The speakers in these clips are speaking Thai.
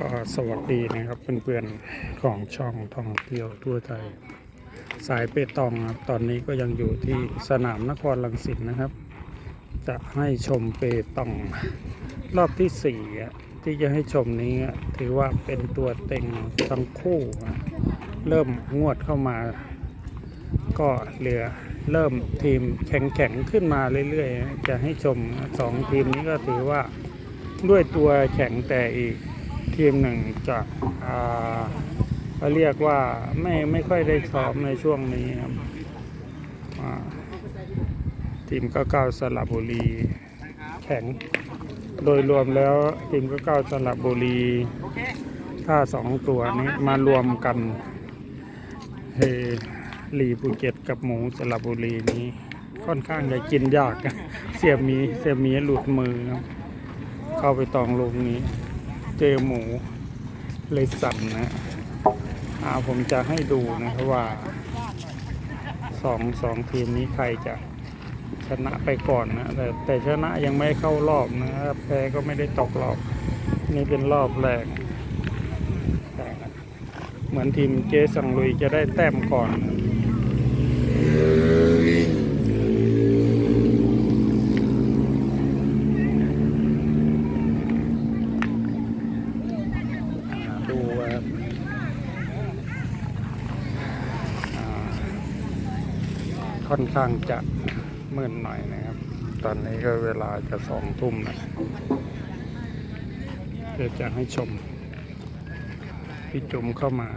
ก็สวัสดีนะครับเพื่อนๆของช่องท่องเที่ยวทั่วไทย สายเปตองครับตอนนี้ก็ยังอยู่ที่สนามนครลังสิตนะครับ จะให้ชมเปตองรอบที่สี่ที่จะให้ชมนี้ถือว่าเป็นตัวเต็งทั้งคู่ เริ่มงวดเข้ามา ก็เหลือเริ่มทีมแข็งๆขึ้นมาเรื่อยๆ จะให้ชมสองทีมนี้ก็ถือว่าด้วยตัวแข็งแต่อีก ทีมหนึ่งจะเขาเรียกว่าไม่ไม่ค่อยได้ซ้อมในช่วงนี้ครับทีมก็เก้าสระบุรีแข็ง โดยรวมแล้วทีมก็เก้าสระบุรีถ้าสองตัวนี้มารวมกันเฮลีภูเก็ตกับหมูสระบุรีนี้ค่อนข้างจะกินยาก เสียมีเสียมีหลุดมือครับเข้าไปตองลงนี้ เจอหมูเลยสั่นนะอาผมจะให้ดูนะครับว่าสองสองทีมนี้ใครจะชนะไปก่อนนะ แต่แต่ชนะยังไม่เข้ารอบนะครับแพ้ก็ไม่ได้ตกรอบ นี่เป็นรอบแรกเหมือนทีมเจสังลุยจะได้แต้มก่อนนะ อ่าดูว่าอ่า ค่อนข้างจะมืดหน่อยนะครับ ตอนนี้ก็เวลาจะสองทุ่มนะเพื่อจะให้ชม พี่จุมเข้ามา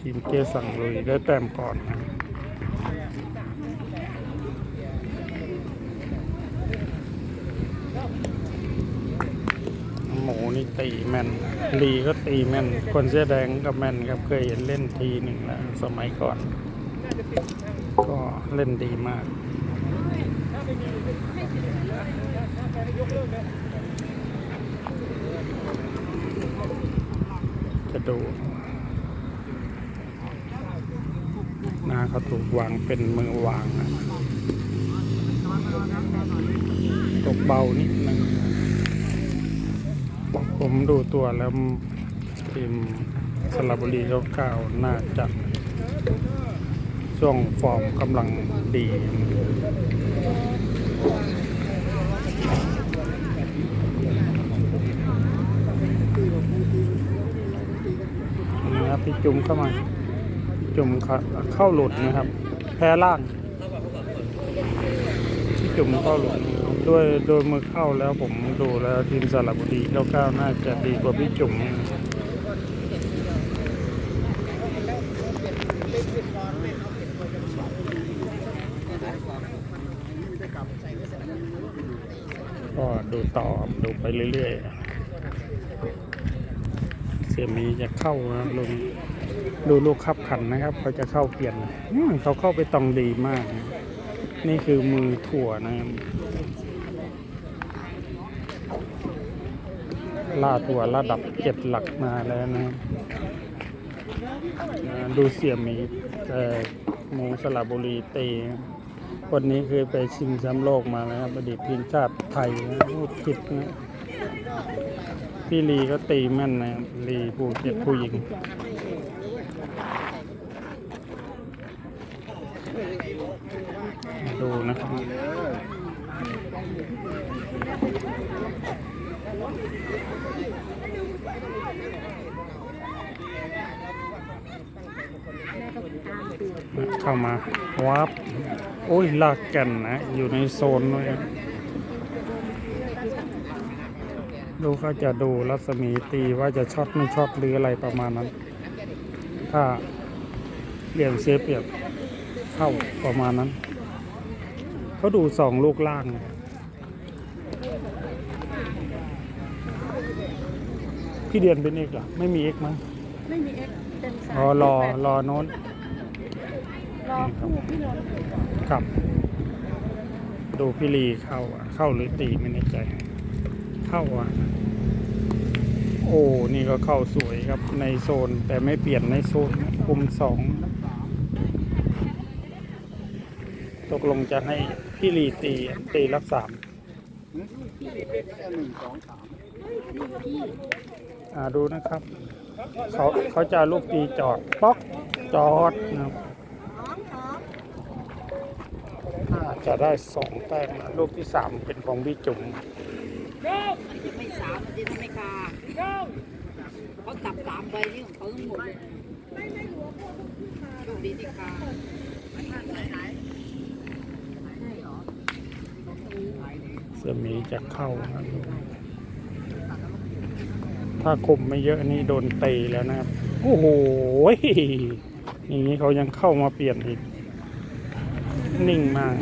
ทีมเจสังลุยได้แต้มก่อนนะหมูนี่ตีแม่น ลีก็ตีแม่น คนเสื้อแดงก็แม่นครับ เคยเห็นเล่นทีหนึ่งแล้วสมัยก่อน ก็เล่นดีมากจะดูหน้าเขาถูกวางเป็นมือวางอะตกเบานิดนึงผมดูตัวแล้วทีมสระบุรีเขาก้าวน่าจะ ช่วงฟอร์มกำลังดีนะครับพี่จุ่มเข้ามาจุ่มเข้าเข้าหลุดนะครับ แพ้ล่างพี่จุ่มเข้าหลุดด้วยโดยมือเข้าแล้วผมดูแล้วทีมสระบุรีเก้าน่าจะดีกว่าพี่จุ่มก็ดูต่อดูไป เรื่อยๆ เสียมีจะเข้านะลงดูลูกขับขันนะครับเขาจะเข้าเปลี่ยนเขาเข้าไปตองดีมากนะนี่คือมือถั่วนะครับล่าถั่วระดับเจ็ดหลักมาแล้วนะดูเสียมีเอ่หมูสระบุรีตีคนนี้คือไปชิงแชมป์โลกมาแล้วครับอดีตทีมชาติไทยนะพูดผิดนะ พี่ลีก็ตีแม่นนะลีภูเก็ตผู้หญิง ดูนะครับเข้ามาวับโอ้ยลากกันนะ อยู่ในโซนด้วย ดูเขาจะดูรัศมีตีว่าจะช็อตไม่ช็อตหรืออะไรประมาณนั้น ถ้าเหลี่ยมเสียเปรียบเข้าประมาณนั้น เขาดูสองลูกล่างพี่เดียนเป็นเอกเหรอไม่มีเอกมั้งไม่มีเอ็กเต็มสายอ๋อรอรอโน้นรอคู่พี่นนท์ครับ ดูพี่ลีเข้าอะเข้าหรือตีไม่แน่ใจ เข้าอะ โอ้ นี่ก็เข้าสวยครับในโซน แต่ไม่เปลี่ยนในโซนคุมสองตกลงจะให้พี่ลีตีตีรักสามอ่าดูนะครับเขาเขาจะลูกตีจอดป๊อกจอดนะครับจะได้สองแต้มลูกที่สามเป็นของพี่จุ๋ม มันจะไม่สามมันจะไม่กาเขาสับสามใบนี่ของเขาทั้งหมดเลยโชคดีที่กาเสือหมีจะเข้าครับถ้าคมไม่เยอะนี่โดนเตีแล้วนะครับ โอ้โหอย่างนี้เขายังเข้ามาเปลี่ยนอีก นิ่งมาก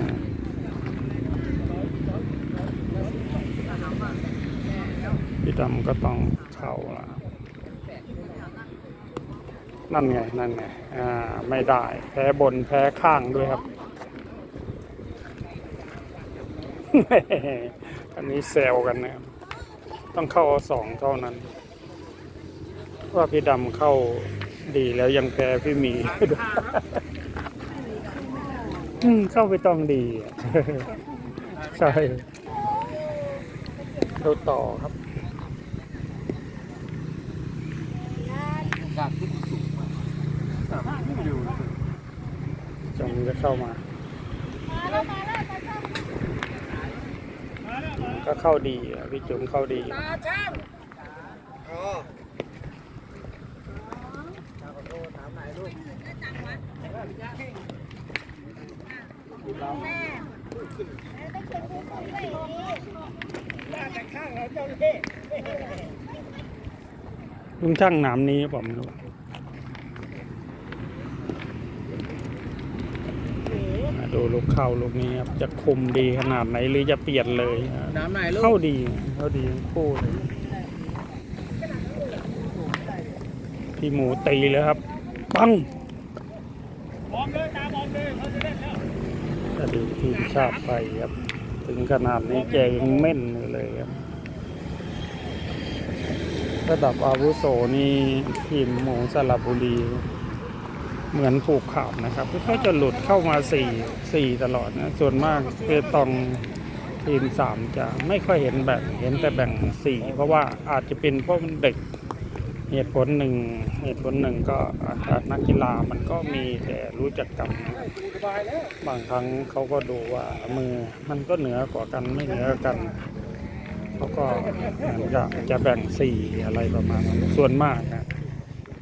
พี่ดำก็ต้องเข้าละนั่นไง นั่นไง อ่า ไม่ได้ แพ้บนแพ้ข้างด้วยครับ อันนี้แซวกันนะครับ ต้องเข้าสองเท่านั้น ว่าพี่ดำเข้าดีแล้วยังแพ้พี่มีอืมเข้าไปต้องดี ใช่ดูต่อครับ จงจะ เข้ามา ก็เข้าดีพี่จุ๋มเข้าดีลุงช่างนามนี้ผมไม่รู้มา ดูลูกเข้าลูกนี้ครับจะคุมดีขนาดไหนหรือจะเปลี่ยนเลยอะน้ำไหนลูกเข้าดีเข้าดีทั้งคู่เลยพี่หมูตีเลยครับ ปังอดีตทีมชาติไทยครับ ถึงขนาดนี้แกยังเม่นอยู่เลยครับ ระดับอาวุโสนี่ทีมหมูสระบุรี เหมือนผูกขาดนะครับเขาจะหลุดเข้ามาสี่สี่ตลอดนะส่วนมากเปตองทีมสามจะไม่ค่อยเห็นแบ่งเห็นแต่แบ่งสี่เพราะว่าอาจจะเป็นเพราะมันเด็กเหตุผลหนึ่งเหตุผลหนึ่งก็อาจจะนักกีฬามันก็มีแต่รู้จักกันบางครั้งเขาก็ดูว่ามือมันก็เหนือกว่ากันไม่เหนือกันเขาก็จะแบ่งสี่อะไรประมาณนั้นส่วนมากนะ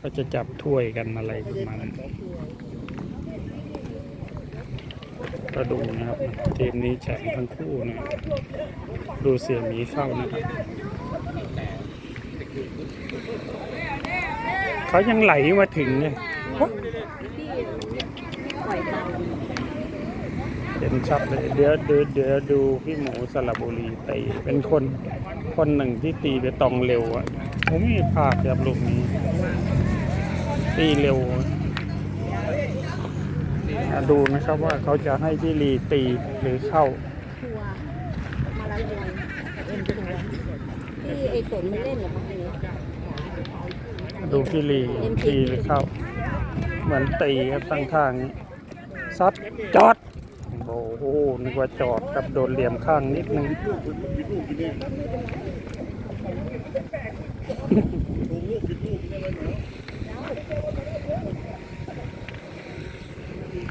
ก็จะจับถ้วยกันอะไรประมาณนั้นก็ดูนะครับทีมนี้แข่งทั้งคู่นะดูเสียหมีเข้านะครับเขายังไหลมาถึงเนี่ยปล่อยเห็นชัดเลยเดี๋ยวดี๋ยวเดี๋ยวดูพี่หมูสระบุรีตีเป็นคนคนหนึ่งที่ตีไปตองเร็วอะผมม่พลาดแบบลูกนี้ ตีเร็ว ดูนะครับว่าเขาจะให้พี่ลีตีหรือเข้าที่ไอ้ฝนไม่เล่นหรอคะอันนี้ดูพี่ลีตีหรือเข้า เหมือนตีครับตั้งข้างซัดจอดโอ้โหนึกว่าจอดครับโดนเหลี่ยมข้างนิดนึง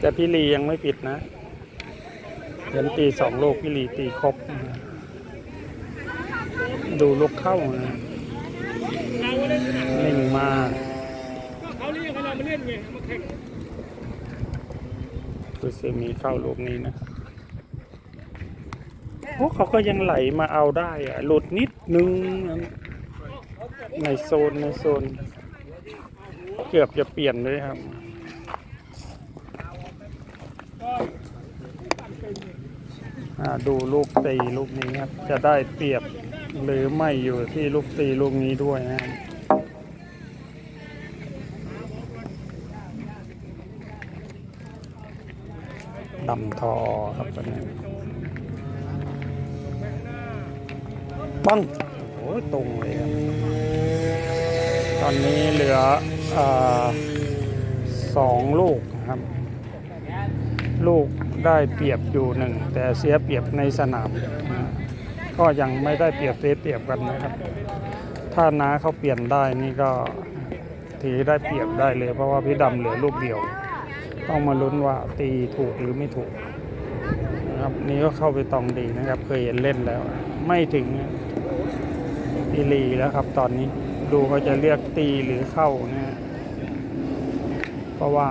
แต่พี่ลียังไม่ปิดนะเห็นตีสองลูกพี่ลีตีครบ ดูลูกเข้านะนิ่งมากเขาเรียกให้เรามาเล่นไงมาแข่งคือเซมีเข้าลูกนี้นะโอ้เขาก็ยังไหลมาเอาได้อะหลุดนิดนึง ในโซนในโซน เกือบจะเปลี่ยนเลยครับ อ่า ดูลูกตีลูกนี้ครับ จะได้เปรียบหรือไม่อยู่ที่ลูกตีลูกนี้ด้วยนะครับดำทอครับตอนนี้ปังโอ้ยตรงเลยครับ ตอนนี้เหลืออาสองลูกนะครับ ลูก ได้เปรียบอยู่หนึ่งแต่เสียเปรียบในสนาม ก็ยังไม่ได้เปรียบเสียเปรียบกันนะครับ ถ้าน้าเขาเปลี่ยนได้นี่ก็ถือได้เปรียบได้เลย เพราะว่าพี่ดำเหลือลูกเดียว ต้องมาลุ้นว่าตีถูกหรือไม่ถูกนะครับนี่ก็เข้าไปตองดีนะครับ เคยเห็นเล่นแล้ว ไม่ถึงอีลีแล้วครับ ตอนนี้ดูเขาจะเรียกตีหรือเข้านะเพราะว่า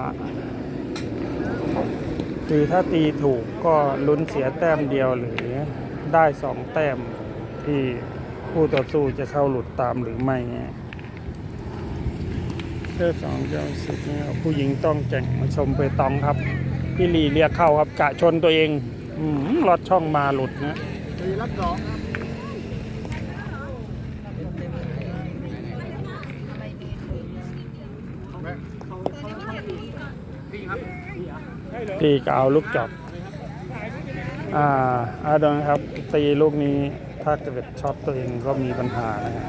คือถ้าตีถูกก็ลุ้นเสียแต้มเดียวหรือได้สองแต้มที่คู่ต่อสู้จะเข้าหลุดตามหรือไม่เนี่ยเพื่อสองเจ้าสิบนะครับผู้หญิงต้องแก่งมาชมไปตองครับ พี่ลีเรียกเข้าครับกะชนตัวเองอืมลอดช่องมาหลุดนะตีรับสองนะ ตีก็เอาลูกจับอ่าอาดอนครับ ตีลูกนี้ถ้าเกิดช็อตตัวเองก็มีปัญหานะฮะ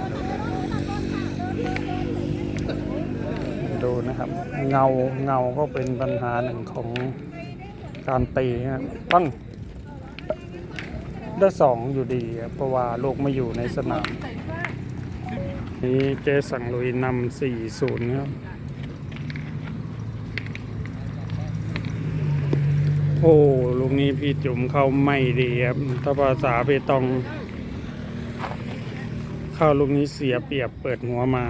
ดูนะครับ เงาเงาก็เป็นปัญหาหนึ่งของการตีฮะปั้งได้สองอยู่ดีเพราะว่าลูกไม่อยู่ในสนาม นี่เจสังลุยนำสี่ศูนย์ครับ อ้ลูกนี้พี่จุ๋มเข้าไม่ดีครับถ้าภาษาเปตอง เข้าลูกนี้เสียเปรียบเปิดหัวมา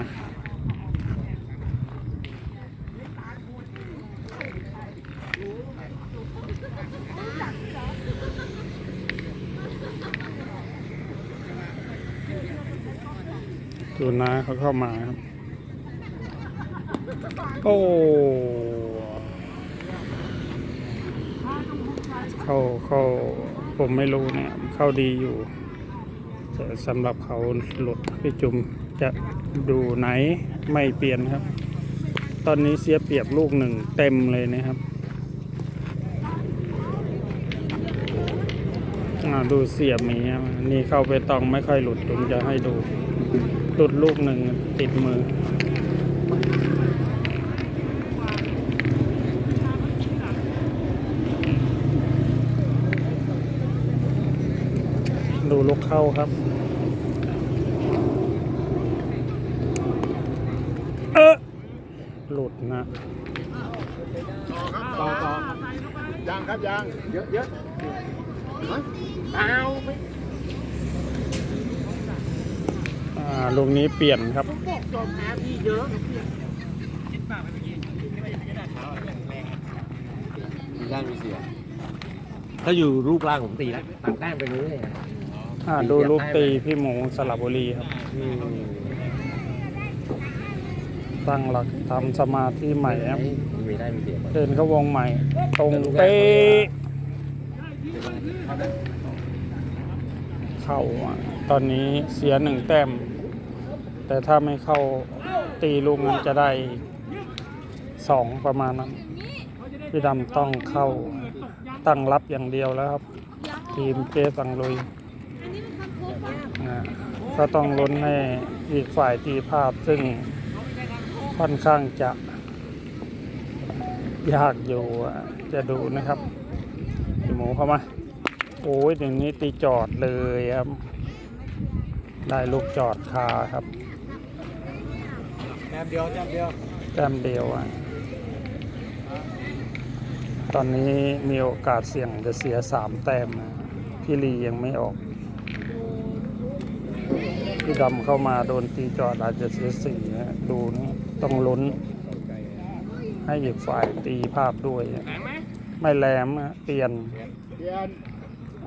ดูนะเขาเข้ามาครับ โอ้ เข้าเข้าผมไม่รู้เนี่ยเข้าดีอยู่แต่สำหรับเขาหลุดพี่จุมจะดูไหนไม่เปลี่ยนครับ ตอนนี้เสียเปรียบลูกหนึ่งเต็มเลยนะครับดูเสียบหมีนี่เข้าไปตองไม่ค่อยหลุดผมจะให้ดู หลุดลูกหนึ่งติดมือ ดูลูกเข้าครับ เออหลุดนะต่อต่อยังครับยังเยอะเยอะฮะเปล่าไม่อ่าลูกนี้เปลี่ยนครับบอกจอมแพ้พี่เยอะมีได้มีเสีย ถ้าอยู่รูปร่างผมตีแล้วตัดแต้มไปเลย อ่าดูลูกตีพี่หมูสระบุรีครับอืมตั้งหลักทำสมาธิใหม่ครับมีได้มีเสียเดินเข้าวงใหม่ ตรงเป๊ะเข้าอะตอนนี้เสียหนึ่งแต้ม แต่ถ้าไม่เข้าตีลูกนั้นจะได้สองประมาณนั้นพี่ดำต้องเข้าตั้งรับอย่างเดียวแล้วครับ ทีมเจสังลุยอ่า ก็ต้องลุ้นให้อีกฝ่ายตีภาพซึ่งค่อนข้างจะยากอยู่อะจะดูนะครับพี่หมูเข้ามา โอ้ยเดี๋ยวนี้ตีจอดเลยครับ ได้ลูกจอดคาครับแต้มเดียวแต้มเดียวแต้มเดียวอะตอนนี้มีโอกาสเสี่ยงจะเสียสามแต้มนะพี่ลียังไม่ออก พี่ดำเข้ามาโดนตีจอดอาจจะเสียสี่นะดูนี่ต้องลุ้น ให้อีกฝ่ายตีภาพด้วยอะไม่แหลมอะเปลี่ยนเปลี่ยน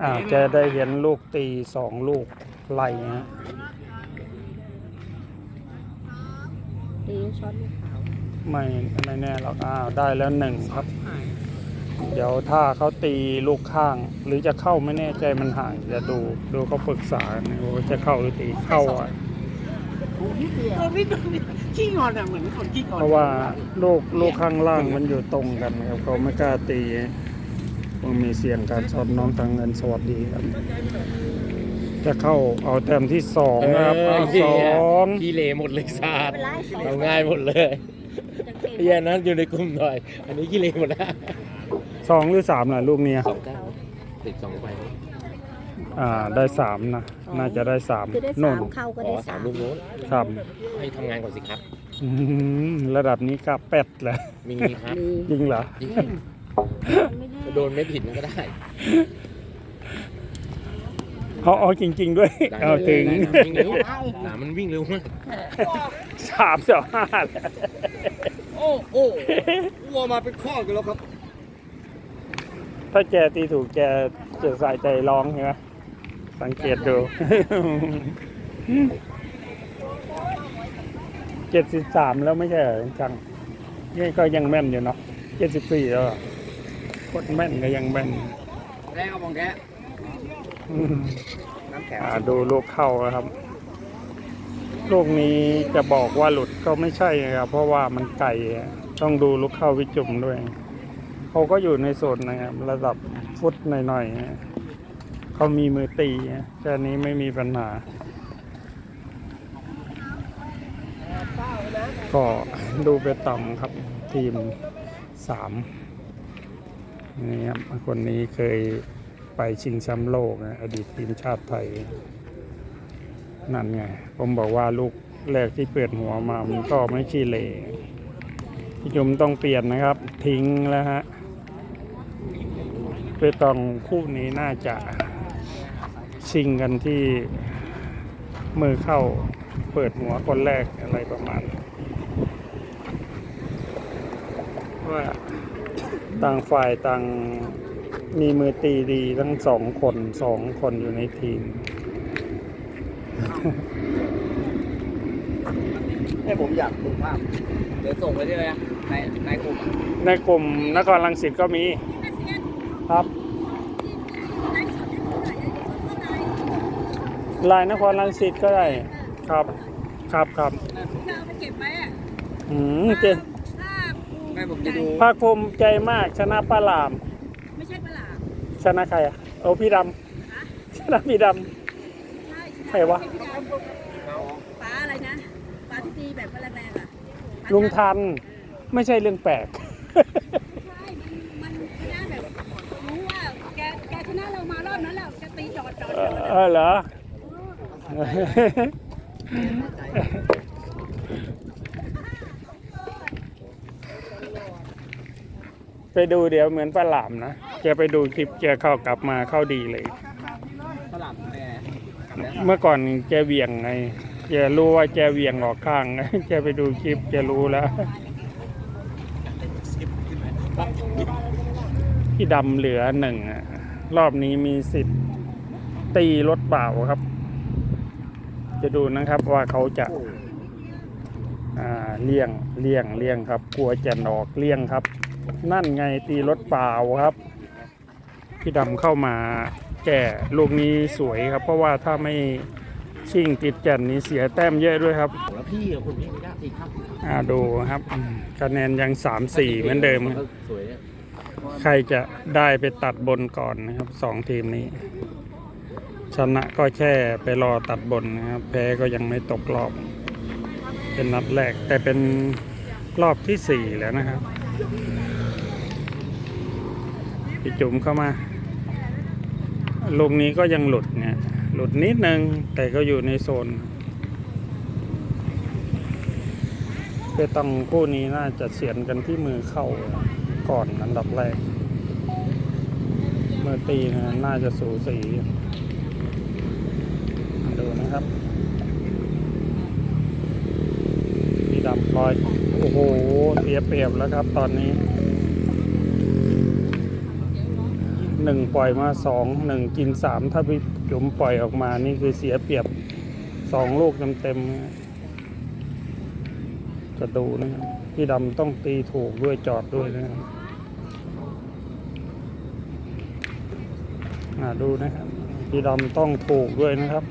อาจจะได้เห็นลูกตีสองลูกไล่ฮะตีช็อตลูกขาวไม่ไม่แน่หรอกอ้าวได้แล้วหนึ่งครับ เดี๋ยวถ้าเขาตีลูกข้าง หรือจะเข้าไม่แน่ใจมันห่างจะดูดูเขาปรึกษากันว่าจะเข้าหรือตีเข้าอะเออพี่ดูนี่ขี้งอนอะเหมือนคนขี้งอนเพราะว่าลูกลูกข้างล่างมันอยู่ตรงกันครับเขาไม่กล้าตีมันมีเสียงการสอนน้องทางเงินสวัสดีครับ จะเข้าเอาแต้มที่สองนะครับเอาสองขี้เลหมดเลยศาสตร์เป็นไรใส่เอาง่ายหมดเลยจะเก่งแย่นั้นอยู่ในกลุ่มหน่อย อันนี้ขี้เลหมดแล้ว สองหรือสามล่ะลูกเนี้ยสองเก้าติดสองไปอ่าได้สามนะน่าจะได้สามคือได้โน่สานมเข้าก็ขได้อสาสามมลูกโน้นครับให้ทำงานก่อนสิครับ อืมระดับนี้กาเป็ดเลยมีครับมีจริงเหรอจริงไม่ได้โดนไม่ผิดมันก็ได้ เอาเอาจริง ๆ ด้วย ได้เอาถึงได้วิ่งเร็วหนามันวิ่งเร็วมากสามต่อห้าเลยโอ้โอ้วัวมาเป็นข้อกันแล้วครับ ถ้าแกตีถูกแกจะใส่ใจร้องใช่ไหมสังเกตดูเจ็ดสิบสามแล้วไม่ใช่เหรอจังนี่ก็ยังแม่นอยู่เนาะเจ็ดสิบสี่แล้วอะโคตรแม่นก็ยังแม่นแรงเอาบองแท้อืมน้ำแข็งอ่าดูลูกเข้านะครับลูกนี้จะบอกว่าหลุดก็ไม่ใช่นะครับเพราะว่ามันไกลอะต้องดูลูกเข้าวิจุ่มด้วย เขาก็อยู่ในโซนนะครับ ระดับฟุตหน่อยๆเขามีมือตีแค่นี้ไม่มีปัญหา ก็ดูไปต่ำครับทีมสามนี่ครับคนนี้เคยไปชิงแชมป์โลกนะอดีตทีมชาติไทย นั่นไง ผมบอกว่าลูกแรกที่เปิดหัวมามันก็ไม่ขี้เหร่พี่จุมต้องเปลี่ยนนะครับ ทิ้งแล้วฮะ เปตองคู่นี้น่าจะชิงกันที่มือเข้าเปิดหัวคนแรกอะไรประมาณ ว่าต่างฝ่ายต่างมีมือตีดีทั้งสองคนสองคนอยู่ในทีมให้ผมอยากดูภาพ เดี๋ยวส่งไปได้ไหมในในกลุ่มอะในกลุ่มนครลังสิตก็มี ครับลายนครลังสิตก็ได้ ครับ ครับครับจะเอาไปเก็บไว้อะอืมเจถ้าปูไม่ผมจะดูภาคภูมิใจมากชนะป้าหลาม ไม่ใช่ปลาหลาดชนะใครอะโอ้พี่ดำชนะพี่ดใช่ใครวะปลาอะไรนะปลาที่ตีแบบแรงๆอะปาำลุงทัน ไม่ใช่เรื่องแปลก ใช่มันมันชนะแบบรู้ว่าแกแกชนะเรามารอบนั้นแล้วแกตีจอดจ อดเอจออดเออเหรอ ไปดูเดี๋ยวเหมือนปลาหลามนะแกไปดูคลิปแกเข้ากลับมาเข้าดีเลย ฝรั่งแม่เมื่อก่อนแกเหวี่ยงไงแกรู้ว่าแกเหวี่ยงออกข้าง แกไปดูคลิปแกรู้แล้วที่ดำเหลือหนึ่งอะรอบนี้มีสิทธิ์ ตีรถเปล่าครับ จะดูนะครับว่าเขาจะอ่าเลี่ยงเลี่ยงเลี่ยงครับ กลัวจะนอกเลี่ยงครับ นั่นไงตีรถเปล่าครับ พี่ดำเข้ามาแก่ลูกนี้สวยครับ เพราะว่าถ้าไม่ชิ่งติดแก่นนี้เสียแต้มเยอะด้วยครับแล้วพี่อะคนนี้ไม่ได้สิครับอ่าดูครับอืมคะแนนยังสามสี่เหมือนเดิมครับสวยอะใครจะได้ไปตัดบนก่อนนะครับสองทีมนี้ ชนะก็แค่ไปรอตัดบนนะครับ แพ้ก็ยังไม่ตกรอบ เป็นนัดแรก แต่เป็นรอบที่สี่แล้วนะครับพี่จุ๋มเข้ามา ลูกนี้ก็ยังหลุดเนี่ย หลุดนิดนึง แต่ก็อยู่ในโซนเปตองคู่นี้น่าจะเสียนกันที่มือเข้าก่อนอันดับแรก เมื่อตีนะน่าจะสูสี นะครับพี่ดำลอย โอ้โห เสียเปรียบแล้วครับตอนนี้หนึ่งปล่อยมาสองหนึ่งกินสามถ้าพี่จุ๋มปล่อยออกมานี่คือเสียเปรียบสองลูกเต็มๆจะดูนะครับพี่ดำต้องตีถูกด้วยจอดด้วยนะครับอ่าดูนะครับพี่ดำต้องถูกด้วยนะครับ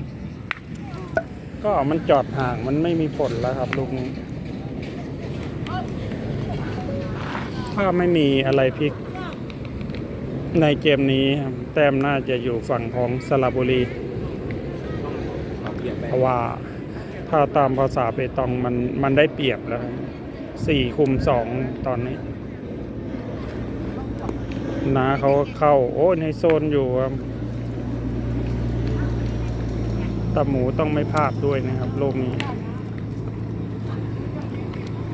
ก็มันจอดห่างมันไม่มีผลแล้วครับลูกนี้ถ้าไม่มีอะไรพลิก ในเกมนี้แต้มน่าจะอยู่ฝั่งของสระบุรี เพราะว่าถ้าตามภาษาเปตองมันมันได้เปรียบแล้วสี่คุมสองตอนนี้นาเขาเข้า โอ้ในโซนอยู่ครับ แต่หมูต้องไม่พลาดด้วยนะครับลูกนี้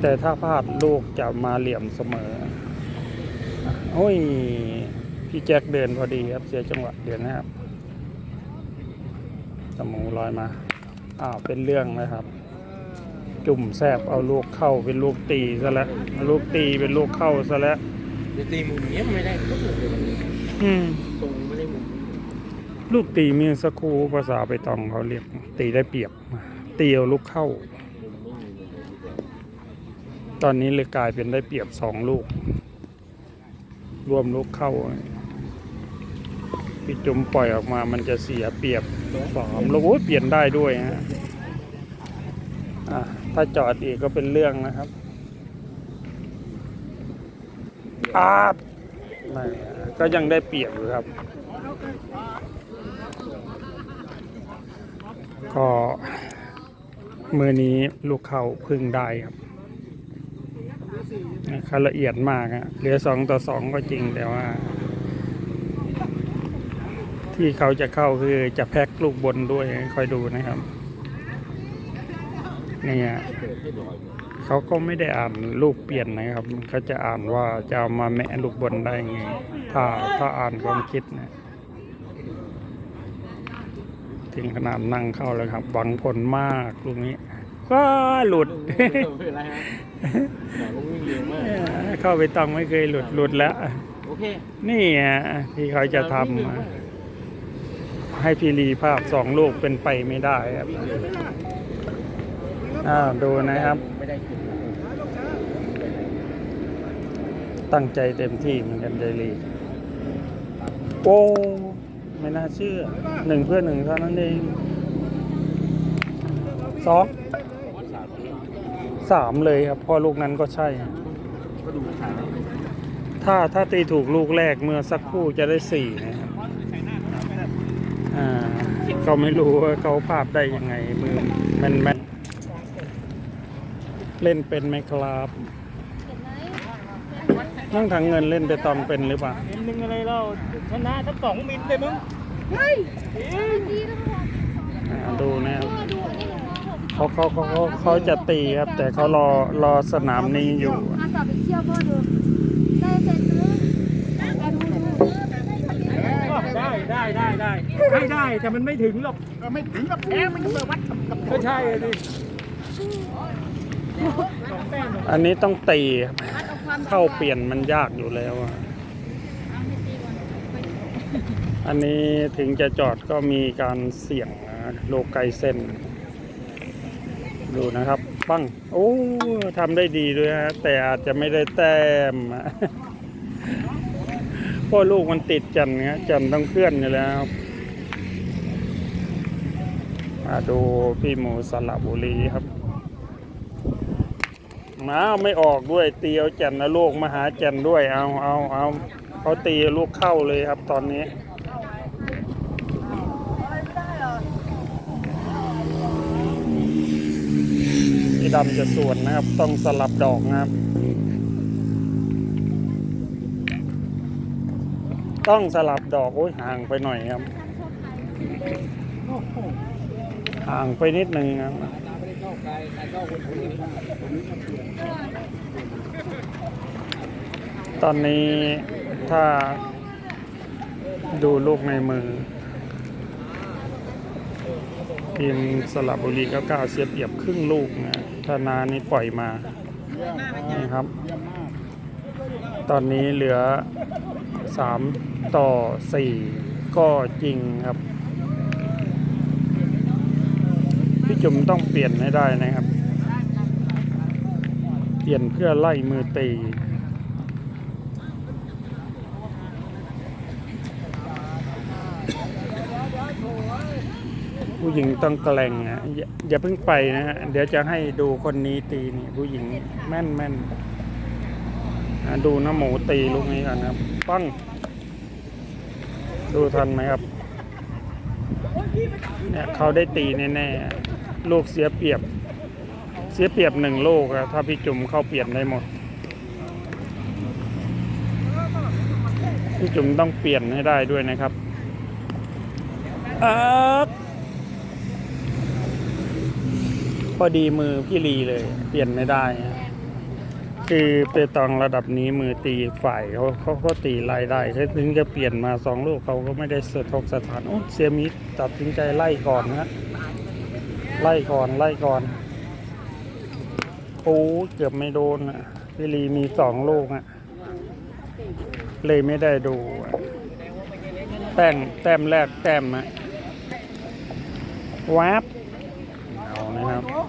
แต่ถ้าพลาดลูกจะมาเหลี่ยมเสมอโอ้ย พี่แจ็คเดินพอดีครับเสียจังหวะเดินนะครับแตะหมูลอยมาอ้าวเป็นเรื่องนะครับ จุ่มแซบเอาลูกเข้าเป็นลูกตีซะแล้วเอาลูกตีเป็นลูกเข้าซะแล้วเดี๋ยวตีมุมเนี้ยไม่ได้ก็เหมือนเดิมอืมตรงไม่ได้มุม ลูกตีมีสกครูภาษาไปตองเขาเรียก ตีได้เปรียบตีเอาลูกเข้า ตอนนี้เลยกลายเป็นได้เปรียบสองลูก รวมลูกเข้าพี่จุมปล่อยออกมามันจะเสียเปรียบสามแล้วเปลี่ยนได้ด้วยฮะถ้าจอดอีกก็เป็นเรื่องนะครับอาดไม่ก็ยังได้เปรียบอยู่ครับ ก็มือนี้ลูกเขาพึ่งได้ครับเขาละเอียดมากอะเหลือสองต่อสองก็จริงแต่ว่า ที่เขาจะเข้าคือจะแพ็คลูกบนด้วยคอยดูนะครับเนี่ยเขาก็ไม่ได้อ่านลูกเปลี่ยนนะครับเขาจะอ่านว่าจะเอามาแมะลูกบนได้ไง ถ้าถ้าอ่านความคิดนะ ถึงขนาดนั่งเข้าแล้วครับหวังผลมากลูกนี้ก็หลุดเป็นไรครับหนังวิ่งเร็วมากเข้าไปต้องไม่เคยหลุดหลุดแล้วโอเคนี่อะที่เขาจะทำให้พีรีภาพสองลูกเป็นไปไม่ได้ครับอ้าวดูนะครับ ตั้งใจเต็มที่เหมือนกันใจรีโอ้ ไม่น่าเชื่อหนึ่งเพื่อหนึ่งเท่านั้นเองสองสามเลยครับพอลูกนั้นก็ใช่ ถ้าถ้าตีถูกลูกแรกเมื่อสักครู่จะได้สี่นะครับอ่าก็ไม่รู้ว่าเขาภาพได้ยังไงมือมันแมนเล่นเป็นไหมครับนั่งถังเงินเล่นไปตองเป็นหรือเปล่ามิลหนึ่งอะไรเรา ชนะทั้งสองมิลเลยมึงอ่าดูนะครับเขาเขาเขาเขาเขาจะตีครับ แต่เขารอรอสนามนี้อยู่อาสาไปเที่ยวพ่อดูได้เสร็จเลยมาดูดูได้ได้ได้ได้ให้ได้แต่มันไม่ถึงหรอกไม่ถึงกับแพ้มันจะวัดก็ใช่ดิสองแต้มอันนี้ต้องตีครับวัดเอาความเข้าเปลี่ยนมันยากอยู่แล้วอะ อันนี้ถึงจะจอดก็มีการเสี่ยงโลไกเส้น ดูนะครับ ปั้ง โอ้ทำได้ดีด้วยฮะแต่อาจจะไม่ได้แต้มเพราะลูกมันติดจันเงี้ยจันต้องเคลื่อนอยู่แล้วมาดูพี่หมูสระบุรีครับมาไม่ออกด้วยตีเอาจันนะลูกมาหาจันด้วยเอาเอาเอาเขาตีลูกเข้าเลยครับตอนนี้ ดำจะสวนนะครับ ต้องสลับดอกนะครับ ต้องสลับดอกโอ้ยห่างไปหน่อยครับ ห่างไปนิดนึงครับตอนนี้ถ้าดูลูกในมือทีมสลับบุรี99เสียเปรียบครึ่งลูกนะ ธนานี่ปล่อยมานี่ครับ ตอนนี้เหลือ 3 ต่อ 4 ก็จริงครับ พี่จุ๋มต้องเปลี่ยนให้ได้นะครับ เปลี่ยนเพื่อไล่มือตี ผู้หญิงต้องแกล่งอะอย่าอย่าเพิ่งไปนะฮะเดี๋ยวจะให้ดูคนนี้ตีนี่ผู้หญิงแม่นแม่นอะดูน้าหมูตีลูกนี้กันนะครับปังดูทันไหมครับเนี่ยเขาได้ตีแน่ๆลูกเสียเปรียบ เสียเปรียบหนึ่งลูกอะถ้าพี่จุ๋มเข้าเปลี่ยนได้หมด พี่จุ๋มต้องเปลี่ยนให้ได้ด้วยนะครับเออ พอดีมือพี่ลีเลย เปลี่ยนไม่ได้ คือเปตองระดับนี้มือตีฝ่ายเขาเขาเขาตีไล่ได้เขาถึงจะเปลี่ยนมาสองลูกเขาก็ไม่ได้สะทกสถานโอ้เสียมิตัดสินใจไล่ก่อนนะฮะไล่ก่อนไล่ก่อนโอ้เกือบไม่โดนอะพี่ลีมีสองลูกอะ เลยไม่ได้ดู แต้มแต้มแรกแต้มอะแวบ ครับ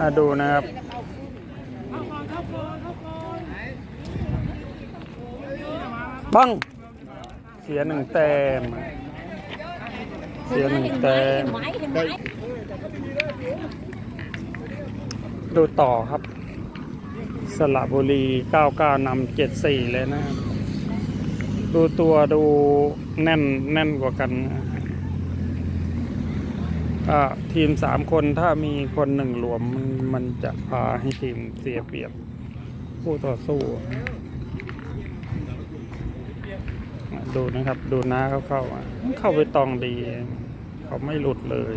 มาดูนะครับบัง เสียหนึ่งแต้มอะเสียหนึ่งแต้มเห็นไหมเห็นไหมดูต่อครับ สระบุรี 99นำ74 เลยนะ ดูตัวดูแน่นแน่นกว่ากันอ่าทีมสามคนถ้ามีคนหนึ่งหลวมมันมันจะพาให้ทีมเสียเปรียบผู้ต่อสู้ ดูนะครับ ดูน้าเขาเข้าอะเข้าไปตองดี เขาไม่หลุดเลย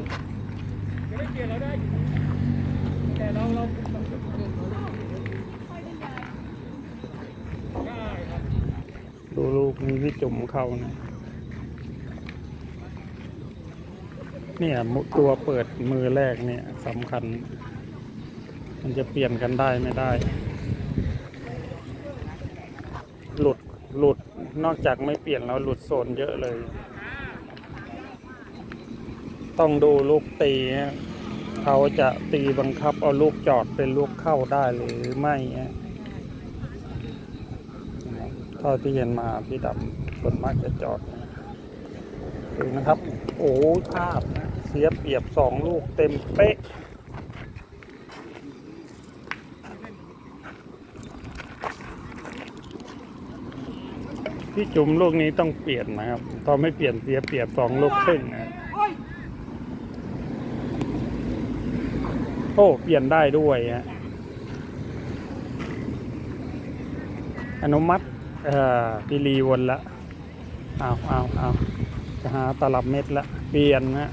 ดูลูกนี้พี่จุ่มเข้านะเนี่ยตัวเปิดมือแรกเนี่ยสำคัญ มันจะเปลี่ยนกันได้ไม่ได้ หลุดหลุดนอกจากไม่เปลี่ยนแล้วหลุดโซนเยอะเลย ต้องดูลูกตีเขาจะตีบังคับเอาลูกจอดเป็นลูกเข้าได้หรือไม่ เท่าที่เห็นมาพี่ดำส่วนมากจะจอดดูนะครับ โอ้ภาพเสียเปรียบสองลูกเต็มเป๊ะพี่จุ๋มลูกนี้ต้องเปลี่ยนนะครับตอนไม่เปลี่ยนเสียเปรียบสองลูกครึ่งนะโอ้เปลี่ยนได้ด้วยฮะอนุมัติ เอ่อพี่รีวนละเอาเอาเอาจะหาตลับเม็ดละเปลี่ยนนะ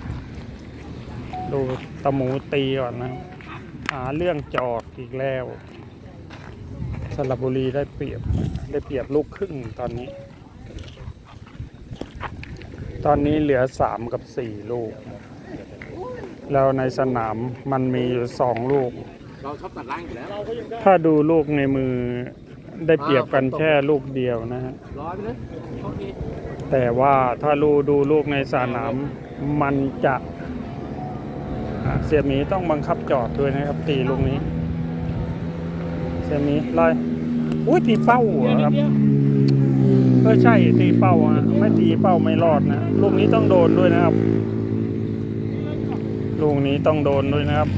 ดูตะหมูตีก่อนนะ หาเรื่องจอดอีกแล้วสระบุรีได้เปรียบได้เปรียบลูกครึ่งตอนนี้ ตอนนี้เหลือสามกับสี่ลูก แล้วในสนามมันมีอยู่สองลูกเราชอบตัดล่างอยู่แล้วถ้าดูลูกในมือ ได้เปรียบกันแค่ลูกเดียวนะฮะร้อยไปเลยแต่ว่าถ้าดูดูลูกในสนามมันจะเสียหมีต้องบังคับจอดด้วยนะครับ ตีลูกนี้ เสียหมีไล่อุ้ยตีเป้าอครับเออใช่ตีเป้าอะไม่ตีเป้าไม่รอดนะลูกนี้ต้องโดนด้วยนะครับ ลูกนี้ต้องโดนด้วยนะครับ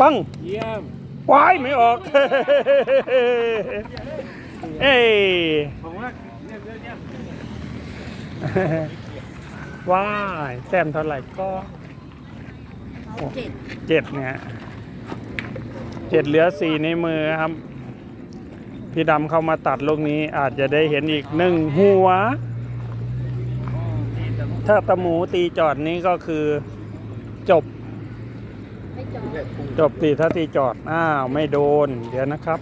ปังเยี่ยม วายไม่ออก เอ้ยผมว่าเยี่ยมเยี่ยมเยี่ยมว้ายแต้มเท่าไหร่ก็เจ็ดเจ็ดเนี่ยเจ็ดเหลือสี่ในมือครับ พี่ดำเข้ามาตัดลูกนี้อาจจะได้เห็นอีกหนึ่งหัว ถ้าตะหมูตีจอดนี้ก็คือจบ จอดจบตีถ้าตีจอด อ้าว ไม่โดน เดี๋ยวนะครับ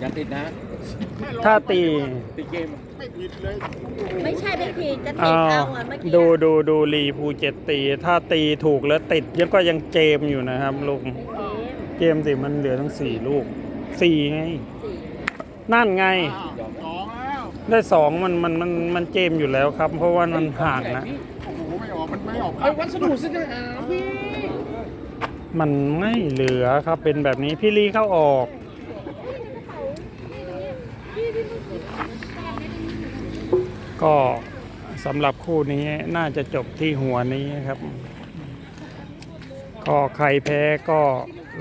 อย่าติดนะ ถ้าตี ติดเกม ไม่ใช่ไม่ผิดจะติอ้าดวเอาอะเมื่อกี้ดูดูดูรีภูเจ็ดตี ถ้าตีถูกแล้วติดยังก็ยังเจมอยู่นะครับลูกเกมเกมสิมันเหลือทั้งสี่ลูกสี่ไงสี่นั่นไง ได้สองมันมันมันมันเจมอยู่แล้วครับ เพราะว่ามันห่างนะ ไอ้วัสดุสนามพี่มันไม่เหลือครับเป็นแบบนี้พี่ลีเข้าออก ก็สำหรับคู่นี้น่าจะจบที่หัวนี้ครับ ก็ใครแพ้ก็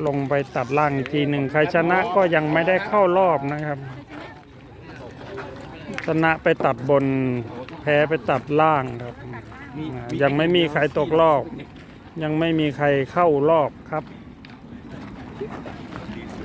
ลงไปตัดล่างทีหนึ่งใครชนะก็ยังไม่ได้เข้ารอบนะครับ ชนะไปตัดบนแพ้ไปตัดล่างครับ ยังไม่มีใครตกรอบ ยังไม่มีใครเข้ารอบครับ